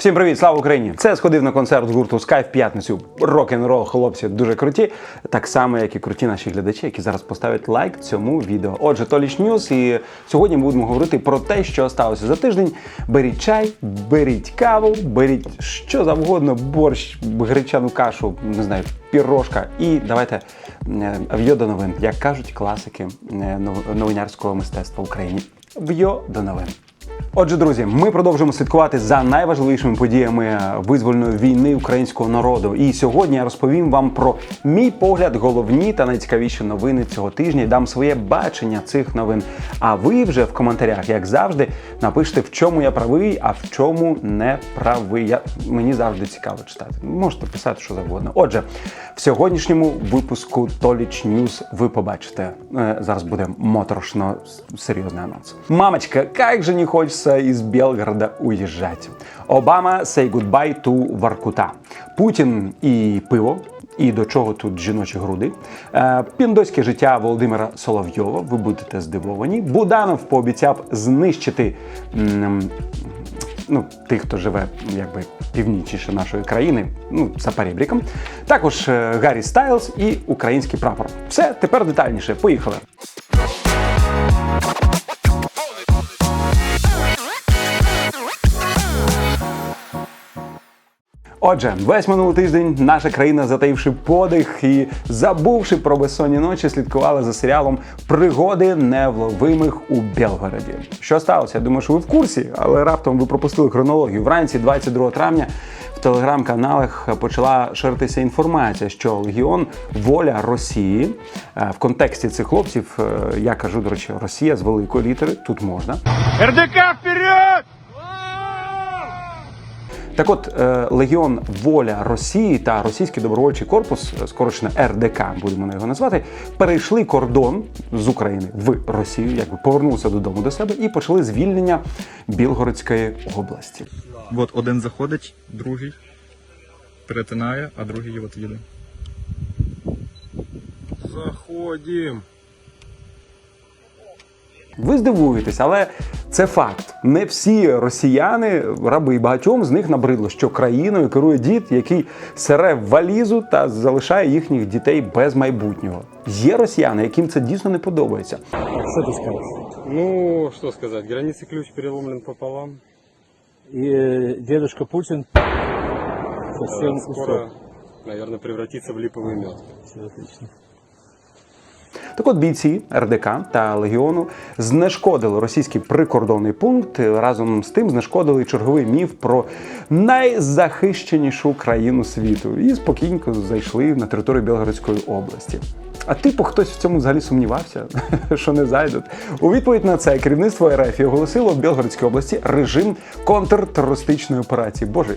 Всім привіт, слава Україні! Це сходив на концерт гурту Sky в п'ятницю. Рок-н-рол, хлопці дуже круті, так само, як і круті наші глядачі, які зараз поставлять лайк цьому відео. Отже, Толіч Ньюс, і сьогодні ми будемо говорити про те, що сталося за тиждень. Беріть чай, беріть каву, беріть що завгодно, борщ, гречану кашу, не знаю, пірожка. І давайте е, в'йо до новин, як кажуть класики е, новинярського мистецтва в Україні. В'йо до новин. Отже, друзі, ми продовжуємо слідкувати за найважливішими подіями визвольної війни українського народу. І сьогодні я розповім вам про мій погляд, головні та найцікавіші новини цього тижня і дам своє бачення цих новин. А ви вже в коментарях, як завжди, напишете, в чому я правий, а в чому не правий. Я, мені завжди цікаво читати. Можете писати що завгодно. Отже, в сьогоднішньому випуску Толіч Ньюс ви побачите. Е, Зараз буде моторошно серйозний анонс. Мамочка, як же не хочеться из Белгорода уезжать. Обама say goodbye to Воркута. Путін і пиво. І до чого тут жіночі груди? Е, Піндоське життя Володимира Соловйова. Ви будете здивовані. Буданов пообіцяв знищити ну, тих, хто живе якби північніше нашої країни, ну, за перебріком. Також е, Гаррі Стайлз і український прапор. Все, тепер детальніше. Поїхали. Отже, весь минулий тиждень наша країна, затаївши подих і забувши про безсонні ночі, слідкувала за серіалом Пригоди невловимих у Белгороді. Що сталося? Я думаю, що ви в курсі, але раптом ви пропустили хронологію. Вранці 22 травня в телеграм-каналах почала ширитися інформація, що Легіон Воля Росії е, в контексті цих хлопців, е, я кажу, до речі, Росія з великої літери, тут можна. РДК вперед! Так от, е, Легіон Воля Росії та Російський добровольчий корпус, е, скорочено РДК, будемо його назвати, перейшли кордон з України в Росію, якби повернулися додому до себе і почали звільнення Білгородської області. От один заходить, другий перетинає, а другий от їде. Заходим. Ви здивуєтесь, але це факт. Не всі росіяни раби і багатьом з них набридло, що країною керує дід, який сере в валізу та залишає їхніх дітей без майбутнього. Є росіяни, яким це дійсно не подобається. Что ты скажешь? Ну, что сказать, границы ключ переломлен пополам. И э, дедушка Путин совсем Э, Скоро, наверное, превратится в липовый мед. Все отлично. Так от бійці РДК та Легіону знешкодили російський прикордонний пункт. Разом з тим знешкодили черговий міф про найзахищенішу країну світу і спокійненько зайшли на територію Білгородської області. А типу хтось в цьому взагалі сумнівався, що не зайдуть. У відповідь на це керівництво РФ оголосило в Білгородській області режим контртерористичної операції. Боже,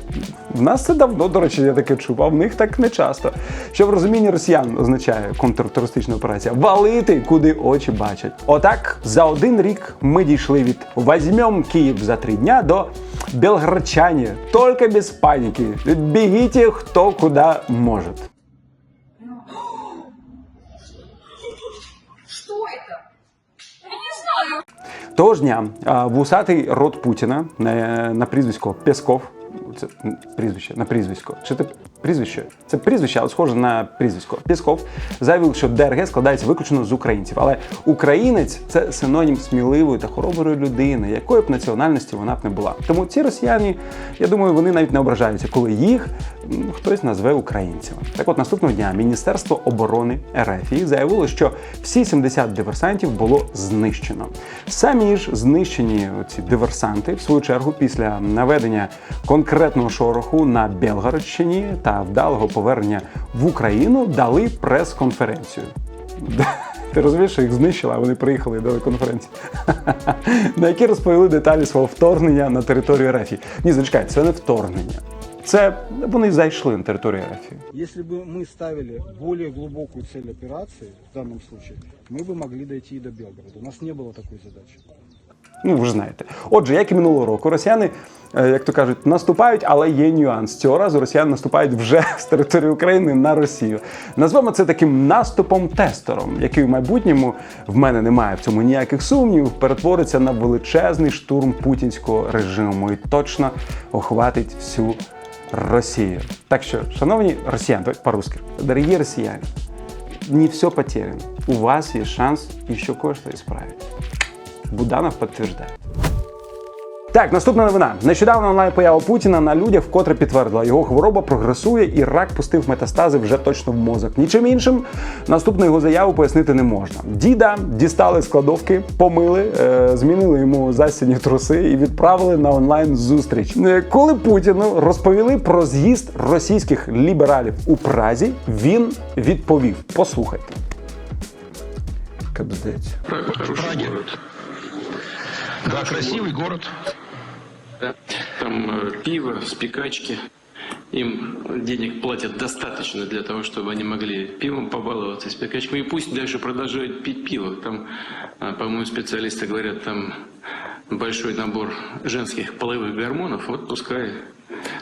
в нас це давно, до речі, я таке чув, а в них так не часто. Що в розумінні росіян означає контртерористична операція валити, куди очі бачать. Отак, за один рік ми дійшли від «Возьмем Київ за три дня до Белгородчане, тільки без паніки. Бігіть хто куди може. Что это? Я не знаю. Того ж дня вусатий рот Путіна на, на прізвисько Песков. Це прізвище на прізвисько. Чи це прізвище? Це прізвище, але схоже на прізвисько. Песков заявив, що ДРГ складається виключно з українців. Але українець це синонім сміливої та хороброї людини, якої б національності вона б не була. Тому ці росіяни, я думаю, вони навіть не ображаються, коли їх хтось назве українцями. Так от наступного дня Міністерство оборони РФ заявило, що всі 70 диверсантів було знищено. Самі ж знищені ці диверсанти, в свою чергу, після наведення конкретного шороху на Белгородщині та вдалого повернення в Україну дали прес-конференцію. Ти розумієш, що їх знищили, а вони приїхали до конференції, на якій розповіли деталі свого вторгнення на територію РФ. Ні, зачекай, це не вторгнення. Це вони зайшли на територію РФ. Если бы мы ставили более глубокую цель операции, в данном случае, мы бы могли дойти и до Белгорода. У нас не было такой задачи. Ну, ви ж знаєте. Отже, як і минулого року, росіяни, е, як то кажуть, наступають, але є нюанс. Цього разу росіяни наступають вже з території України на Росію. Назвемо це таким наступом-тестером, який в майбутньому в мене немає в цьому ніяких сумнівів, перетвориться на величезний штурм путінського режиму і точно охватить всю Росію. Так що, шановні росіяни, по-русски, дорогі росіяни, не все потеряно. У вас є шанс еще кое-что исправить. Буданов підтверджує. Так, наступна новина. Нещодавно онлайн поява Путіна на людях вкотре підтвердила, його хвороба прогресує і рак пустив метастази вже точно в мозок. Нічим іншим наступну його заяву пояснити не можна. Діда дістали з кладовки, помили, е, змінили йому засідні труси і відправили на онлайн зустріч. Е, Коли Путіну розповіли про з'їзд російських лібералів у Празі, він відповів: послухайте. Кабздець. Да, красивый город. Да. Там э, пиво, спекачки. Им денег платят достаточно для того, чтобы они могли пивом побаловаться, спекачками. И пусть дальше продолжают пить пиво. Там, а, по-моему, специалисты говорят, там большой набор женских половых гормонов. Вот пускай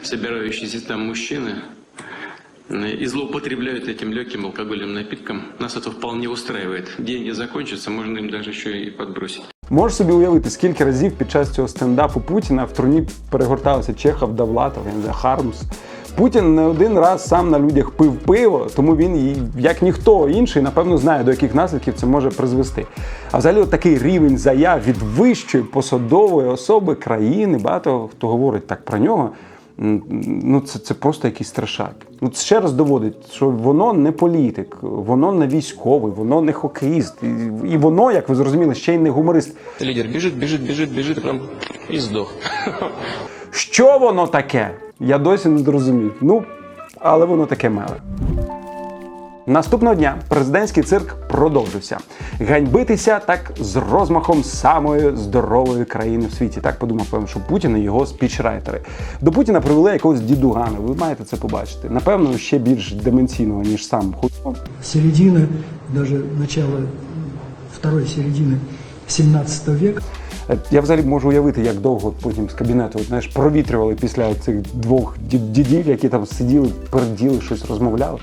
собирающиеся там мужчины э, и злоупотребляют этим легким алкогольным напитком. Нас это вполне устраивает. Деньги закончатся, можно им даже еще и подбросить. Можеш собі уявити, скільки разів під час цього стендапу Путіна в труні перегорталися Чехов, Давлатов, Хармс. Путін не один раз сам на людях пив пиво, тому він, як ніхто інший, напевно, знає, до яких наслідків це може призвести. А взагалі, от такий рівень заяв від вищої посадової особи країни, багато хто говорить так про нього. Ну, це, це просто якийсь страшак. Ну, це ще раз доводить, що воно не політик, воно не військовий, воно не хокеїст. І, і воно, як ви зрозуміли, ще й не гуморист. Лідер біжить, біжить, біжить, біжить прям і здох. Що воно таке? Я досі не зрозумів. Ну, але воно таке миле. Наступного дня президентський цирк продовжився. Ганьбитися так з розмахом самої здорової країни в світі. Так подумав, певно, що Путін і його спічрайтери. До Путіна привели якогось дідугана. Ви маєте це побачити. Напевно, ще більш деменційного, ніж сам хуйко. середины, даже начало второй середины 17 века. Е, Я взагалі можу уявити, як довго потім з кабінету знаєш, провітрювали після цих двох дідів, які там сиділи, перділи, щось розмовляли.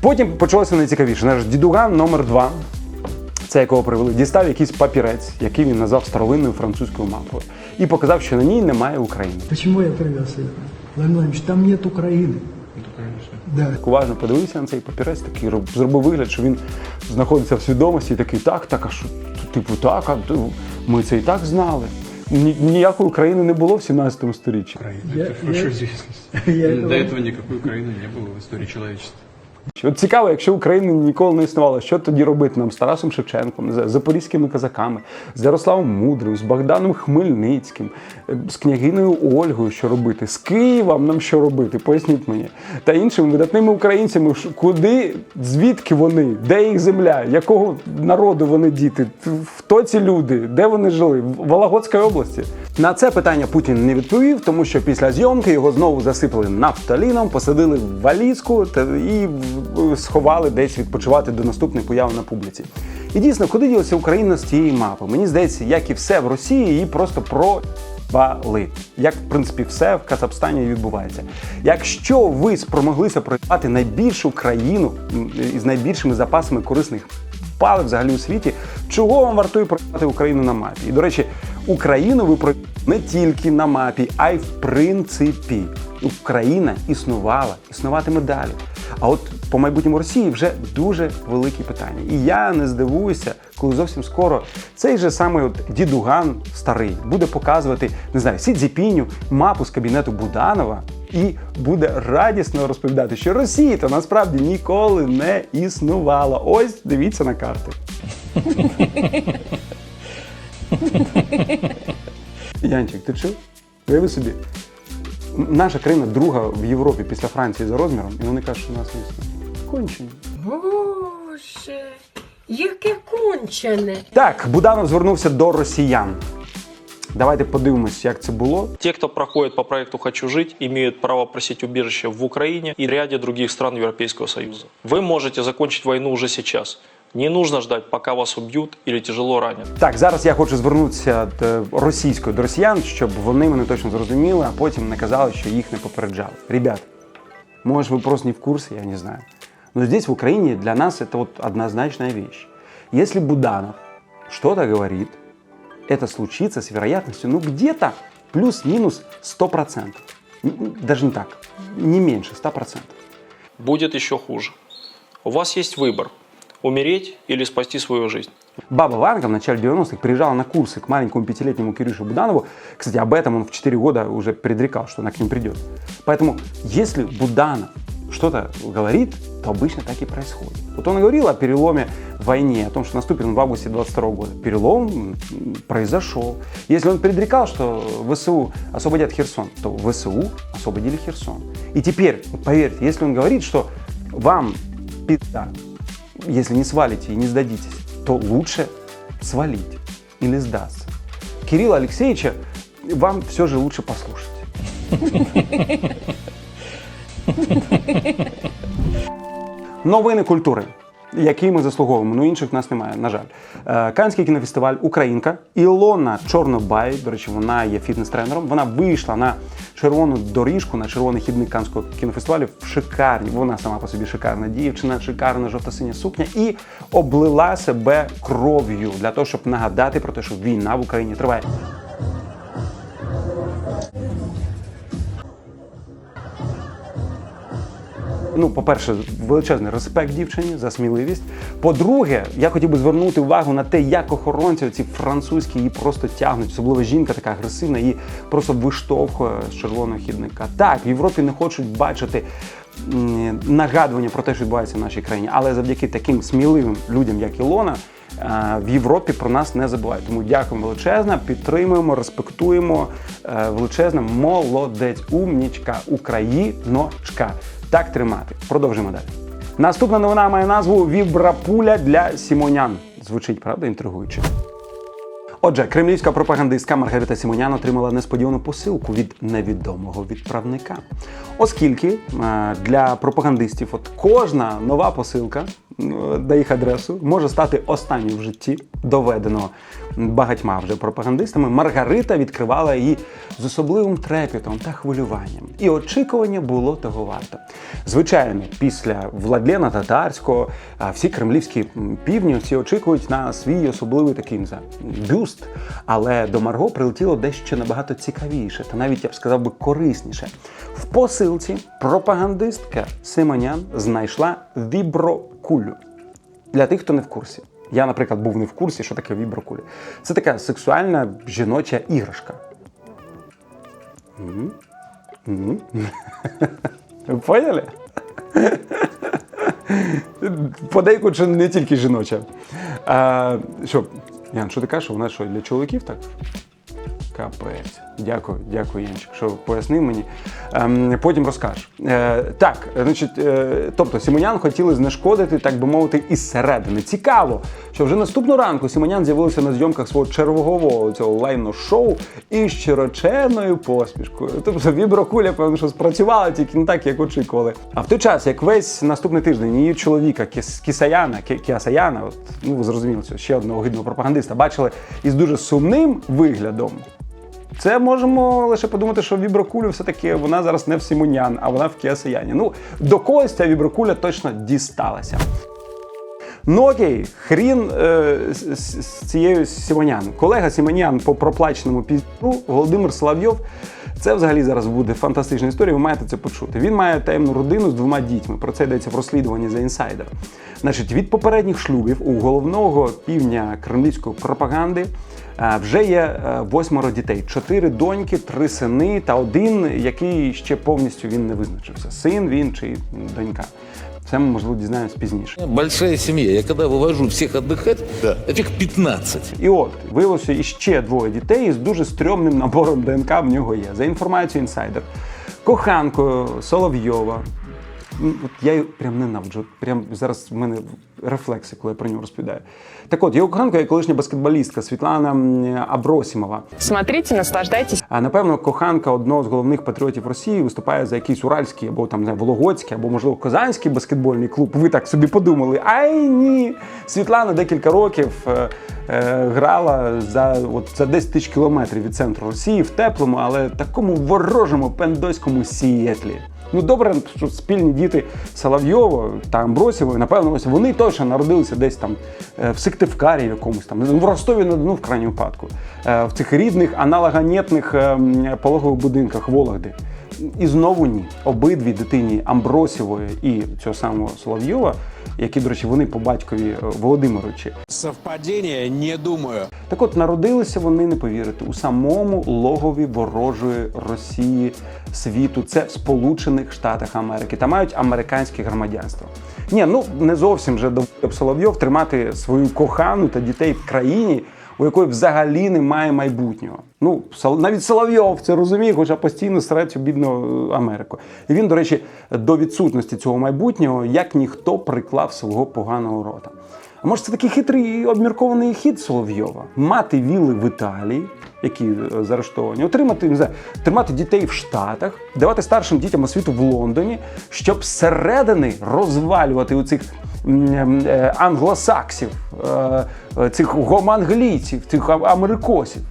Потім почалося найцікавіше. Наш дідуган номер два, це якого привели, дістав якийсь папірець, який він назвав старовинною французькою мапою, і показав, що на ній немає України. Почему я привез ее? Владимир Владимирович, там нет Украины. Да. Так уважно подивився на цей папірець, такий роб- зробив вигляд, що він знаходиться в свідомості, і такий, так, так, а що, типу, так, а то ми це і так знали. Ні- Ніякої України не було в 17 сторіччі. Я, я, я этого- До этого никакой Украины не было в истории человечества. От цікаво, якщо України ніколи не існувало, що тоді робити нам з Тарасом Шевченком, з запорізькими козаками, з Ярославом Мудрим, з Богданом Хмельницьким, е, з княгиною Ольгою, що робити, з Києвом нам що робити, поясніть мені, та іншими видатними українцями, куди, звідки вони, де їх земля, якого народу вони діти, хто ці люди, де вони жили, в Вологодській області. На це питання Путін не відповів, тому що після зйомки його знову засипали нафталіном, посадили в валізку та і сховали десь відпочивати до наступної появи на публіці. І дійсно, куди ділася Україна з цієї мапи? Мені здається, як і все в Росії, її просто пробали. Як в принципі все в Казахстані відбувається. Якщо ви спромоглися проїхати найбільшу країну із найбільшими запасами корисних палив взагалі у світі, чого вам вартує проїхати Україну на мапі? І до речі, Україну ви проїхали не тільки на мапі, а й в принципі. Україна існувала, існуватиме далі. А от по майбутньому Росії вже дуже великі питання. І я не здивуюся, коли зовсім скоро цей же самий от дідуган старий буде показувати, не знаю, Сі Цзіпіню мапу з кабінету Буданова і буде радісно розповідати, що Росії то насправді ніколи не існувала. Ось дивіться на карти. Янчик, ти чув? Уяви собі. Наша країна друга в Європі після Франції за розміром, і вони кажуть, що у нас існує. Кончені. Боже, яке кончене. Так, Буданов звернувся до росіян. Давайте подивимось, як це було. Те, кто проходит по проекту «Хочу жить», имеют право просить убежище в Украине и ряде других стран Европейского Союза. Вы можете закончить войну уже сейчас. Не нужно ждать, пока вас убьют или тяжело ранят. Так, зараз я хочу звернутися до російською до росіян, щоб вони мене точно зрозуміли, а потім не казали, що їх не попереджали. Ребят, может, вы просто не в курсе, я не знаю. Но здесь, в Украине, для нас это вот однозначная вещь. Если Буданов что-то говорит, это случится с вероятностью, ну, где-то плюс-минус 100%. Н- Даже не так, не меньше 100%. Будет еще хуже. У вас есть выбор – умереть или спасти свою жизнь. Баба Ванга в начале 90-х приезжала на курсы к маленькому пятилетнему Кирюше Буданову. Кстати, об этом он в 4 года уже предрекал, что она к ним придет. Поэтому, если Буданов что-то говорит, то обычно так и происходит. Вот он говорил о переломе в войне, о том, что наступит он в августе 22 года. Перелом произошел. Если он предрекал, что ВСУ освободят Херсон, то ВСУ освободили Херсон. И теперь, поверьте, если он говорит, что вам пизда, если не свалите и не сдадитесь, то лучше свалить или сдаться. Кирилла Алексеевича вам все же лучше послушать. Новини культури, які ми заслуговуємо. Ну інших в нас немає, на жаль. Е, Канський кінофестиваль Українка. Ілона Чорнобай, до речі, вона є фітнес-тренером. Вона вийшла на червону доріжку, на червоний хідник Канського кінофестивалю в шикарні. Вона сама по собі шикарна дівчина, шикарна жовто-синя сукня і облила себе кров'ю для того, щоб нагадати про те, що війна в Україні триває. Ну, по-перше, величезний респект дівчині за сміливість. По-друге, я хотів би звернути увагу на те, як охоронці ці французькі її просто тягнуть, особливо жінка така агресивна, її просто виштовхує з червоного хідника. Так, в Європі не хочуть бачити нагадування про те, що відбувається в нашій країні, але завдяки таким сміливим людям, як Ілона. е, В Європі про нас не забувають. Тому дякуємо величезно, підтримуємо, респектуємо. Е, Величезна молодець, умнічка, україночка. Так тримати. Продовжимо далі. Наступна новина має назву Вібрапуля для Сімонян. Звучить, правда, інтригуюче. Отже, кремлівська пропагандистка Маргарита Сімонян отримала несподівану посилку від невідомого відправника. Оскільки е, для пропагандистів от кожна нова посилка на їх адресу може стати останньою в житті, доведено багатьма вже пропагандистами, Маргарита відкривала її з особливим трепетом та хвилюванням. І очікування було того варто. Звичайно, після Владлена Татарського всі кремлівські півні всі очікують на свій особливий такий не бюст. Але до Марго прилетіло дещо набагато цікавіше, та навіть я б сказав би корисніше. В посилці пропагандистка Симонян знайшла віброкулю. Для тих, хто не в курсі. Я, наприклад, був не в курсі, що таке віброкулі. Це така сексуальна жіноча іграшка. Ви поняли? Подейку чи не тільки жіноча. А, що, Ян, що ти кажеш, вона що, для чоловіків так? Капець. Дякую, дякую, Янчик, що пояснив мені. Ем, потім розкажеш. Е, так, значить, е, тобто Сімонян хотіли знешкодити, так би мовити, із середини. Цікаво, що вже наступного ранку Сімонян з'явилася на зйомках свого чергового цього лайно-шоу із широченною посмішкою. Тобто віброкуля, певно, що спрацювала тільки не так, як очікували. А в той час, як весь наступний тиждень її чоловіка Кіс- Кісаяна, Кі- Кіасаяна, от, ну ви зрозуміли, ще одного гидного пропагандиста, бачили із дуже сумним виглядом. Це можемо лише подумати, що віброкуля все-таки вона зараз не в Сімонян, а вона в Кіасаяні. Ну, до когось ця віброкуля точно дісталася. Ну окей, хрін е, з, з- цією Сімонян. Колега Сімонян по проплаченому пізду Володимир Соловйов. Це взагалі зараз буде фантастична історія. Ви маєте це почути. Він має таємну родину з двома дітьми. Про це йдеться в розслідуванні за інсайдер. Значить, від попередніх шлюбів у головного півня кремлівської пропаганди вже є е, восьмеро дітей: чотири доньки, три сини та один, який ще повністю він не визначився. Син він чи донька. Це ми можливо дізнаємось пізніше. Большая семья. Я когда вывожу всех отдыхать, этих 15. І от виявилося іще двоє дітей із дуже стрьомним набором ДНК в нього є. За інформацією інсайдер. Коханкою Соловйова м, от я її прям ненавиджу. Прям зараз в мене рефлекси, коли я про нього розповідаю. Так от, його коханка є колишня баскетболістка Світлана Абросімова. Смотрите, наслаждайтесь. А напевно, коханка одного з головних патріотів Росії виступає за якийсь уральський або там не Вологодський, або можливо Казанський баскетбольний клуб. Ви так собі подумали. Ай ні! Світлана декілька років е, е, грала за от за 10 тисяч кілометрів від центру Росії в теплому, але такому ворожому пендоському Сієтлі. Ну добре, що спільні діти Соловйова та Амбросєвої, напевно, ось вони точно народилися десь там е, в Сиктивкарі якомусь там, ну, в Ростові на Дону в крайньому випадку, е, в цих рідних аналогонетних е, пологових будинках Вологди. І знову ні. Обидві дитині Амбросєвої і цього самого Соловйова, які, до речі, вони по батькові е, Володимировичі, Совпадение? Не думаю. так от народилися вони, не повірите, у самому логові ворожої Росії світу. Це в Сполучених Штатах Америки та мають американське громадянство. Ні, ну не зовсім же до Соловйов тримати свою кохану та дітей в країні, у якої взагалі немає майбутнього. Ну, навіть Соловйов це розуміє, хоча постійно серед бідну е, Америку. І він, до речі, до відсутності цього майбутнього як ніхто приклав свого поганого рота. А може, це такий хитрий і обміркований хід Соловйова? Мати віли в Італії, які е, заарештовані, отримати не знаю, тримати дітей в Штатах, давати старшим дітям освіту в Лондоні, щоб зсередини розвалювати у цих е, англосаксів, е, цих гомоанглійців, цих америкосів.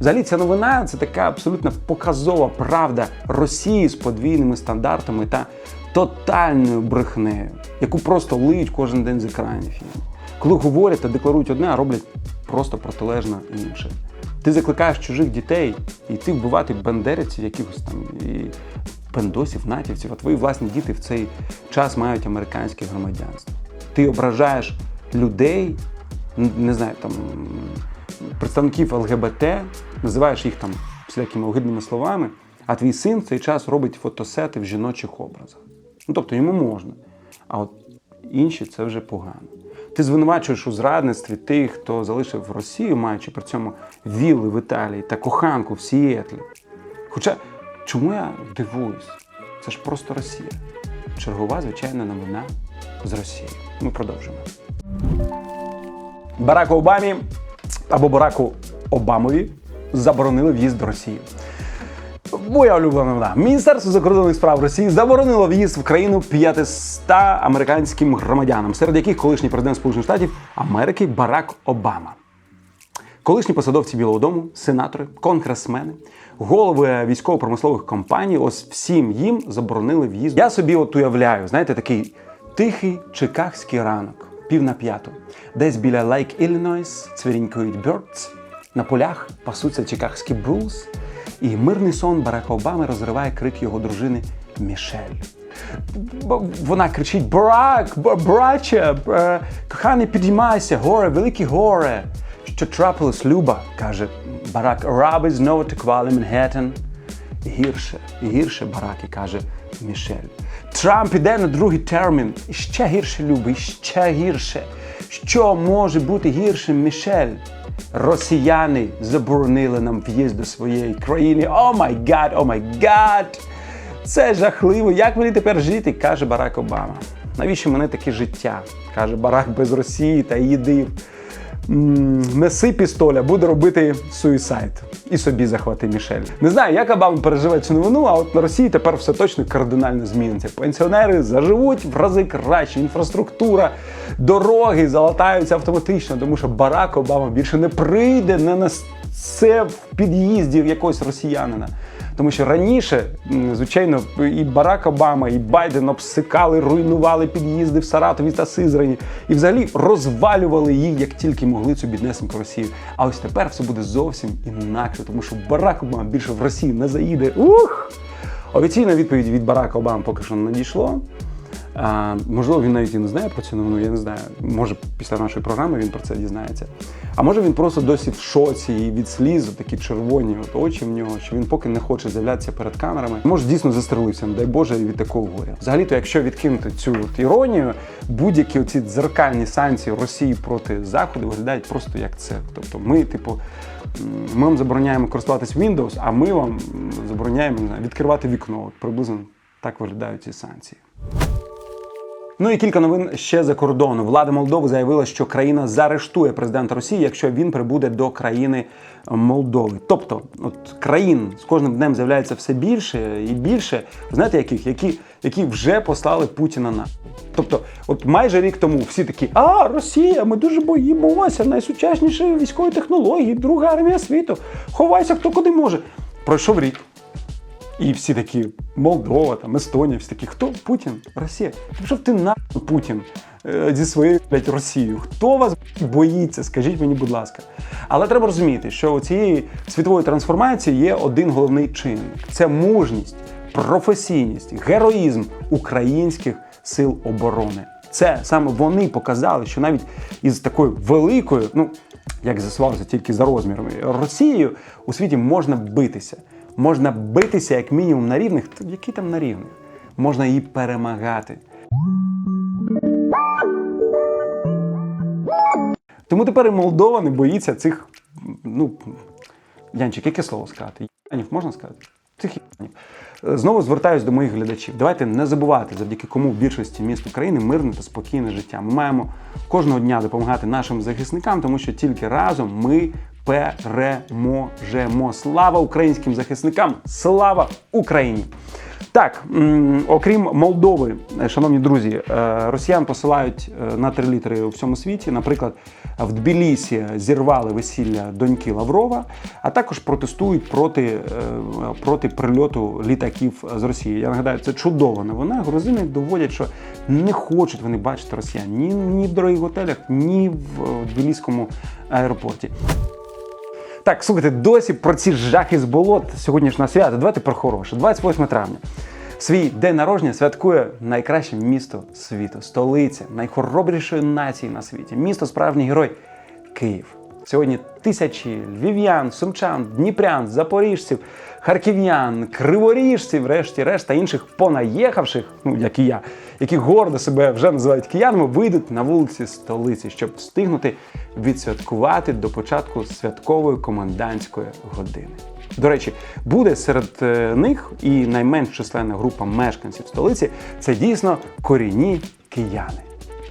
Взагалі, ця новина це така абсолютно показова правда Росії з подвійними стандартами та тотальною брехнею, яку просто лиють кожен день з екранів. Коли говорять та декларують одне, а роблять просто протилежно інше. Ти закликаєш чужих дітей йти вбивати бандерівців, якихось там і пендосів, натівців, а твої власні діти в цей час мають американське громадянство. Ти ображаєш людей, не знаю, там представників ЛГБТ, називаєш їх там всілякими огидними словами, а твій син в цей час робить фотосети в жіночих образах. Ну тобто йому можна. А от інші це вже погано. Ти звинувачуєш у зрадництві тих, хто залишив Росію, маючи при цьому вілли в Італії та коханку в Сіетлі. Хоча чому я дивуюсь? Це ж просто Росія. Чергова звичайна новина з Росії. Ми продовжимо. Бараку Обамі або Бараку Обамові заборонили в'їзд до Росії. Моя улюблена новина. Міністерство закордонних справ Росії заборонило в'їзд в країну 500 американським громадянам, серед яких колишній президент Сполучених Штатів Америки Барак Обама. Колишні посадовці Білого Дому, сенатори, конгресмени, голови військово-промислових компаній, ось всім їм заборонили в'їзд. Я собі от уявляю, знаєте, такий тихий чикагський ранок, пів на п'яту, десь біля Лейк Іллінойс цвірінькують бьордс, на полях пасуться чикагські булс, і мирний сон Барака Обами розриває крик його дружини Мішель. Вона кричить: Барак, браче, коханий, підіймайся, горе, велике горе. Що трапилось, Люба? каже Барак. Раби знову теквали Манхеттен. Гірше, гірше Бараки, каже Мішель. Трамп іде на другий термін. Ще гірше, Люба, ще гірше. Що може бути гіршим, Мішель? Росіяни заборонили нам в'їзд до своєї країни. О май гад, о май гад! Це жахливо. Як мені тепер жити? каже Барак Обама. Навіщо мене таке життя? каже Барак без Росії та її див. Неси пістоля, буде робити суїсайд. І собі захвати Мішель. Не знаю, як Обама переживе цю новину, а от на Росії тепер все точно кардинально зміниться. Пенсіонери заживуть в рази краще, інфраструктура, дороги залатаються автоматично, тому що Барак Обама більше не прийде, не несе в під'їзді якогось росіянина. Тому що раніше, звичайно, і Барак Обама, і Байден обсикали, руйнували під'їзди в Саратові та Сизрані і взагалі розвалювали їх як тільки могли цю біднесеньку Росію. А ось тепер все буде зовсім інакше, тому що Барак Обама більше в Росію не заїде. Ух! Офіційна відповідь від Барака Обами поки що не надійшло. А, можливо, він навіть і не знає про цю новину, я не знаю. Може, після нашої програми він про це дізнається. А може він просто досі в шоці і від сліз, такі червоні от очі в нього, що він поки не хоче з'являтися перед камерами. Може, дійсно застрелився, не дай Боже, від такого горя. Взагалі-то, якщо відкинути цю от іронію, будь-які оці дзеркальні санкції Росії проти Заходу виглядають просто як це. Тобто, ми, типу, ми вам забороняємо користуватись Windows, а ми вам забороняємо відкривати вікно. От приблизно так виглядають ці санкції. Ну і кілька новин ще за кордону. Влада Молдови заявила, що країна заарештує президента Росії, якщо він прибуде до країни Молдови. Тобто, от країн з кожним днем з'являється все більше і більше. Знаєте, яких? Які, які вже послали Путіна на. Тобто, от майже рік тому всі такі: А, Росія, ми дуже боїмося, найсучасніші військові технології, друга армія світу. Ховайся, хто куди може. Пройшов рік. І всі такі Молдова, там, Естонія, всі такі, хто Путін? Росія. Пішов ти на Путін е, зі своєю блядь, Росією. Хто вас боїться? Скажіть мені, будь ласка. Але треба розуміти, що у цієї світової трансформації є один головний чинник: це мужність, професійність, героїзм українських сил оборони. Це саме вони показали, що навіть із такою великою, ну як з'ясувалося тільки за розмірами, Росією у світі можна битися. Можна битися як мінімум на рівних, Та які там на рівних? Можна її перемагати. Тому тепер і Молдова не боїться цих, ну, Янчик, яке слово сказати? Янів можна сказати? Цих янів. Знову звертаюсь до моїх глядачів. Давайте не забувати, завдяки кому в більшості міст України мирне та спокійне життя. Ми маємо кожного дня допомагати нашим захисникам, тому що тільки разом ми переможемо. Слава українським захисникам! Слава Україні! Так, окрім Молдови, шановні друзі, е, росіян посилають е, на три літери у всьому світі. Наприклад, в Тбілісі зірвали весілля доньки Лаврова, а також протестують проти, е, проти прильоту літаків з Росії. Я нагадаю, це чудова новина. Грузини доводять, що не хочуть вони бачити росіян ні, ні в дорогих готелях, ні в Тбіліському аеропорті. Так, слухайте, досі про ці жахи з болот сьогоднішнього свята. Давайте про хороше. 28 травня. Свій день народження святкує найкраще місто світу, столиця найхоробрішої нації на світі. Місто справжній герой Київ. Сьогодні тисячі львів'ян, сумчан, дніпрян, запоріжців, харків'ян, криворіжців, врешті-решт та інших понаїхавших, ну як і я, які гордо себе вже називають киянами, вийдуть на вулиці столиці, щоб встигнути відсвяткувати до початку святкової комендантської години. До речі, буде серед е, них і найменш численна група мешканців столиці це дійсно корінні кияни.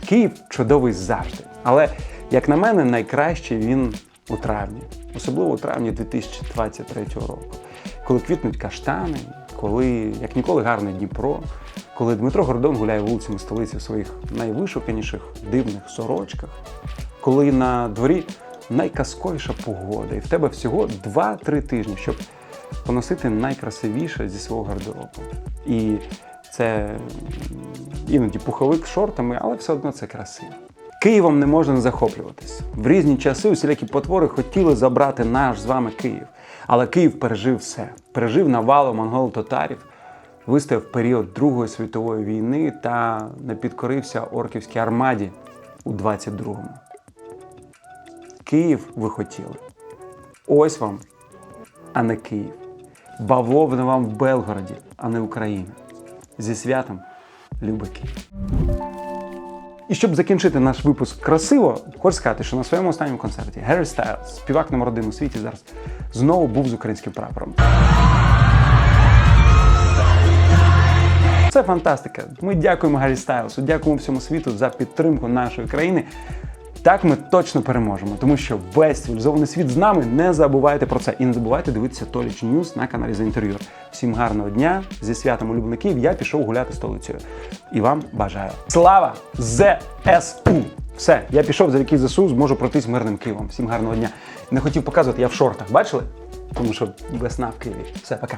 Київ чудовий завжди, але як на мене, найкращий він у травні, особливо у травні 2023 року, коли квітнуть каштани, коли як ніколи гарне Дніпро, коли Дмитро Гордон гуляє вулицями столиці в своїх найвишуканіших дивних сорочках, коли на дворі найказковіша погода, і в тебе всього 2-3 тижні, щоб поносити найкрасивіше зі свого гардеробу. І це іноді пуховик з шортами, але все одно це красиво. Києвом не можна не захоплюватись. В різні часи усілякі потвори хотіли забрати наш з вами Київ. Але Київ пережив все. Пережив навалу монголо-татарів, вистояв період Другої світової війни та не підкорився орківській армаді у 22-му. Київ ви хотіли. Ось вам, а не Київ. Бавовна вам в Белгороді, а не Україна. Зі святом, любий Київ. І щоб закінчити наш випуск красиво, хочу сказати, що на своєму останньому концерті Гаррі Стайлз, співак номер один у світі зараз, знову був з українським прапором. Це фантастика. Ми дякуємо Гаррі Стайлсу, дякуємо всьому світу за підтримку нашої країни. Так ми точно переможемо, тому що весь цивілізований світ з нами. Не забувайте про це. І не забувайте дивитися Толіч Ньюс на каналі за інтерв'ю. Всім гарного дня зі святом улюблеників. Я пішов гуляти столицею. І вам бажаю. Слава ЗСУ! Все, я пішов за який ЗСУ, зможу пройтись мирним Києвом. Всім гарного дня. Не хотів показувати, я в шортах. Бачили? Тому що весна в Києві. Все, пока.